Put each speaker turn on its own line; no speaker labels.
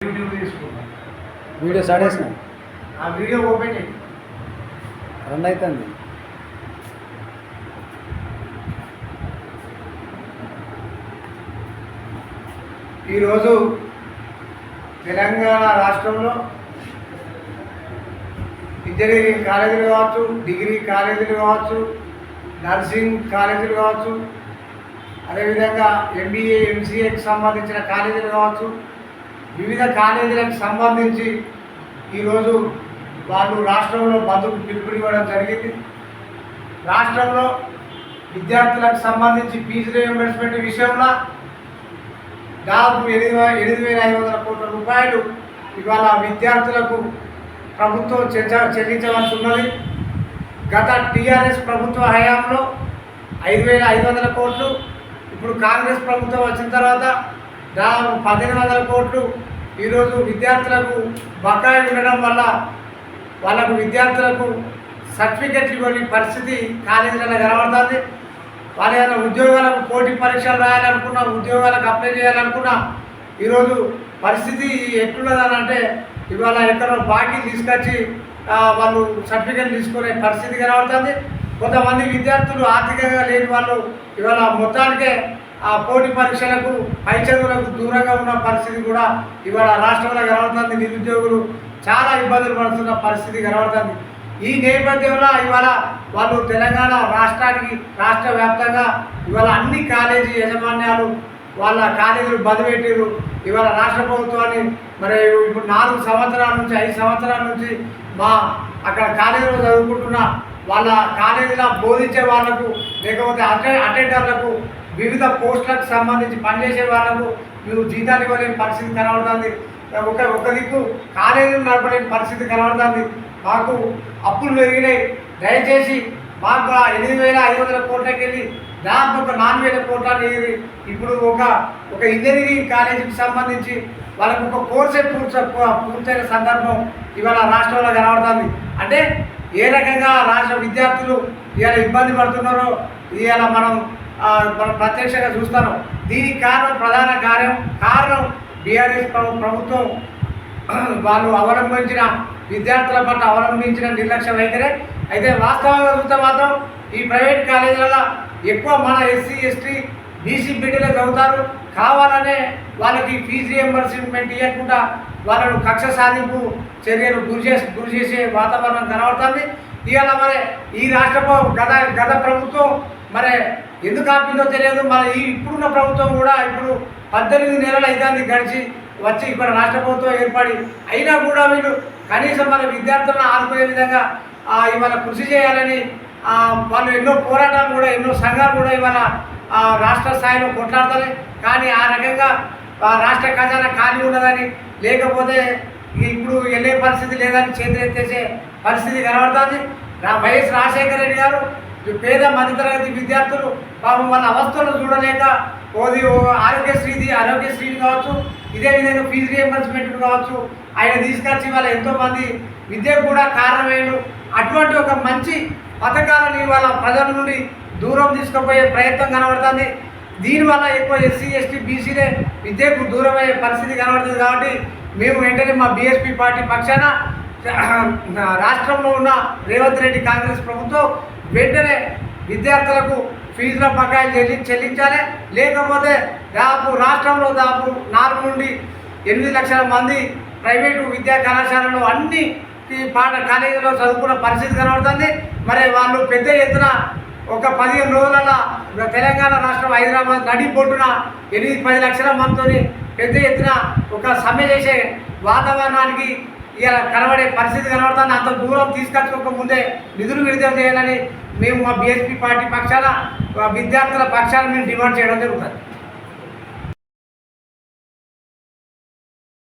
Video చేసిన?
ఆ video open
run అవుతుంది
ఈరోజు తెలంగాణ రాష్ట్రంలో ఇంజనీరింగ్ కాలేజీలు కావచ్చు డిగ్రీ కాలేజీలు కావచ్చు నర్సింగ్ కాలేజీలు కావచ్చు అదేవిధంగా ఎంబీఏ ఎంసీఏకి సంబంధించిన కాలేజీలు కావచ్చు వివిధ కాలేజీలకు సంబంధించి ఈరోజు వాళ్ళు రాష్ట్రంలో బంధుకు పిలుపునివ్వడం జరిగింది. రాష్ట్రంలో విద్యార్థులకు సంబంధించి ఫీజు రియంబర్స్మెంట్ విషయంలో దాదాపు ఎనిమిది ఎనిమిది వేల ఐదు వందల కోట్ల రూపాయలు ఇవాళ విద్యార్థులకు ప్రభుత్వం చెంచ చెల్లించవలసి ఉన్నది. గత టీఆర్ఎస్ ప్రభుత్వ హయాంలో ఐదు వేల ఐదు వందల కోట్లు ఇప్పుడు కాంగ్రెస్ ప్రభుత్వం వచ్చిన తర్వాత దాదాపు పద్దెనిమిది వందల కోట్లు ఈరోజు విద్యార్థులకు బకాయి ఉండడం వల్ల వాళ్ళకు విద్యార్థులకు సర్టిఫికెట్లు ఇవ్వని పరిస్థితి కాలేజీలలో కనబడుతుంది. వాళ్ళ ఏదైనా ఉద్యోగాలకు పోటీ పరీక్షలు రాయాలనుకున్నా ఉద్యోగాలకు అప్లై చేయాలనుకున్నా ఈరోజు పరిస్థితి ఎట్లున్నదని అంటే ఇవాళ ఎక్కడో బాకీ తీసుకొచ్చి వాళ్ళు సర్టిఫికెట్ తీసుకునే పరిస్థితి కనబడుతుంది. కొంతమంది విద్యార్థులు ఆర్థికంగా లేని వాళ్ళు ఇవాళ మొత్తానికే ఆ పోటీ పరీక్షలకు పై చదువులకు దూరంగా ఉన్న పరిస్థితి కూడా ఇవాళ రాష్ట్రంలో కనబడుతుంది. నిరుద్యోగులు చాలా ఇబ్బందులు పడుతున్న పరిస్థితి కనబడుతుంది. ఈ నేపథ్యంలో ఇవాళ వాళ్ళు తెలంగాణ రాష్ట్రానికి రాష్ట్ర వ్యాప్తంగా ఇవాళ అన్ని కాలేజీ యజమాన్యాలు వాళ్ళ కాలేజీలు బంద్ పెట్టారు ఇవాళ రాష్ట్ర ప్రభుత్వాన్ని మరి ఇప్పుడు నాలుగు సంవత్సరాల నుంచి ఐదు సంవత్సరాల నుంచి మా అక్కడ కాలేజీలో చదువుకుంటున్న వాళ్ళ కాలేజీలో బోధించే వాళ్ళకు లేకపోతే అటెండర్లకు వివిధ పోస్టులకు సంబంధించి పనిచేసే వాళ్ళకు మీరు జీతాలు ఇవ్వలేని పరిస్థితి కనబడుతుంది. ఒక ఒక దిక్కు కాలేజీలు నడపలేని పరిస్థితి కనబడుతుంది. మాకు అప్పులు పెరిగినాయి. దయచేసి మాకు ఆ ఎనిమిది వేల ఐదు వందల కోట్లకి వెళ్ళి దాదాపు ఒక నాలుగు వేల కోట్ల అనేది ఇప్పుడు ఒక ఒక ఇంజనీరింగ్ కాలేజీకి సంబంధించి వాళ్ళకు ఒక కోర్సే పూర్తి పూర్తయిన సందర్భం ఇవాళ రాష్ట్రంలో కనబడుతుంది. అంటే ఏ రకంగా రాష్ట్ర విద్యార్థులు ఇవాళ ఇబ్బంది పడుతున్నారో ఇవాళ మనం మనం ప్రత్యక్షంగా చూస్తాను. దీనికి కారణం ప్రధాన కార్యం కారణం బీఆర్ఎస్ ప్రభుత్వం వాళ్ళు అవలంబించిన విద్యార్థుల పట్ల అవలంబించిన నిర్లక్ష్యం అయితేనే అయితే వాస్తవంగా చూస్తే మాత్రం ఈ ప్రైవేట్ కాలేజీలలో ఎక్కువ మన ఎస్సీ ఎస్టీ బీసీ బిడ్డలే చదువుతారు. కావాలనే వాళ్ళకి ఫీజు రియంబర్స్మెంట్ ఇవ్వకుండా వాళ్ళను కక్ష సాధింపు చర్యలు గురి చేసి గురి చేసే వాతావరణం కనబడుతుంది. ఇవాళ మరి ఈ రాష్ట్ర గత గత ప్రభుత్వం మరి ఎందుకు ఆపిందో తెలియదు. మరి ఈ ఇప్పుడున్న ప్రభుత్వం కూడా ఇప్పుడు పద్దెనిమిది నెలలు అవుతుంది గడిచి వచ్చి ఇక్కడ రాష్ట్ర ప్రభుత్వం ఏర్పడి అయినా కూడా వీళ్ళు కనీసం మన విద్యార్థులను ఆదుకునే విధంగా ఇవాళ కృషి చేయాలని వాళ్ళు ఎన్నో పోరాటాలు కూడా ఎన్నో సంఘాలు కూడా ఇవాళ రాష్ట్ర స్థాయిలో కొట్లాడతారు కానీ ఆ రకంగా రాష్ట్ర ఖజానా ఖాళీ ఉన్నదని లేకపోతే ఇప్పుడు వెళ్ళే పరిస్థితి లేదని చేతులు ఎత్తేసే పరిస్థితి కనబడుతుంది. రా- వైఎస్ రాజశేఖర రెడ్డి గారు ఈ పేద మధ్యతరగతి విద్యార్థులు పాపం వాళ్ళ అవస్థలు చూడలేక ఓది ఓ ఆరోగ్యశ్రీది ఆరోగ్యశ్రీని కావచ్చు ఇదే విధంగా ఫీజు రియంబర్స్మెంట్ కావచ్చు ఆయన తీసుకొచ్చి వాళ్ళ ఎంతోమంది విద్యకు కూడా కారణమయ్యాడు అటువంటి ఒక మంచి పథకాలను వాళ్ళ ప్రజల నుండి దూరం తీసుకుపోయే ప్రయత్నం కనబడుతుంది. దీనివల్ల ఎక్కువ ఎస్సీ ఎస్టీ బీసీలే విద్యకు దూరం అయ్యే పరిస్థితి కనబడుతుంది కాబట్టి మేము వెంటనే మా బీఎస్పీ పార్టీ పక్షాన రాష్ట్రంలో ఉన్న రేవంత్ రెడ్డి కాంగ్రెస్ ప్రభుత్వం వెంటనే విద్యార్థులకు ఫీజుల బకాయిలు చెల్లి చెల్లించాలి. లేకపోతే దాదాపు రాష్ట్రంలో దాదాపు నాలుగు నుండి ఎనిమిది లక్షల మంది ప్రైవేటు విద్యా కళాశాలలో అన్ని పాఠ కాలేజీలో చదువుకున్న పరిస్థితి కనబడుతుంది. మరి వాళ్ళు పెద్ద ఎత్తున ఒక పదిహేను రోజులలో తెలంగాణ రాష్ట్రం హైదరాబాద్ నడిపోటున ఎనిమిది పది లక్షల మందితో పెద్ద ఎత్తున ఒక సమ్మె చేసే వాతావరణానికి ఇలా కనబడే పరిస్థితి కనబడుతుంది. అంత దూరం తీసుకొచ్చుకోకముందే నిధులు విడుదల చేయాలని మేము మా బీఎస్పీ పార్టీ పక్షాన విద్యార్థుల పక్షాన మేము డిమాండ్ చేయడం జరుగుతుంది.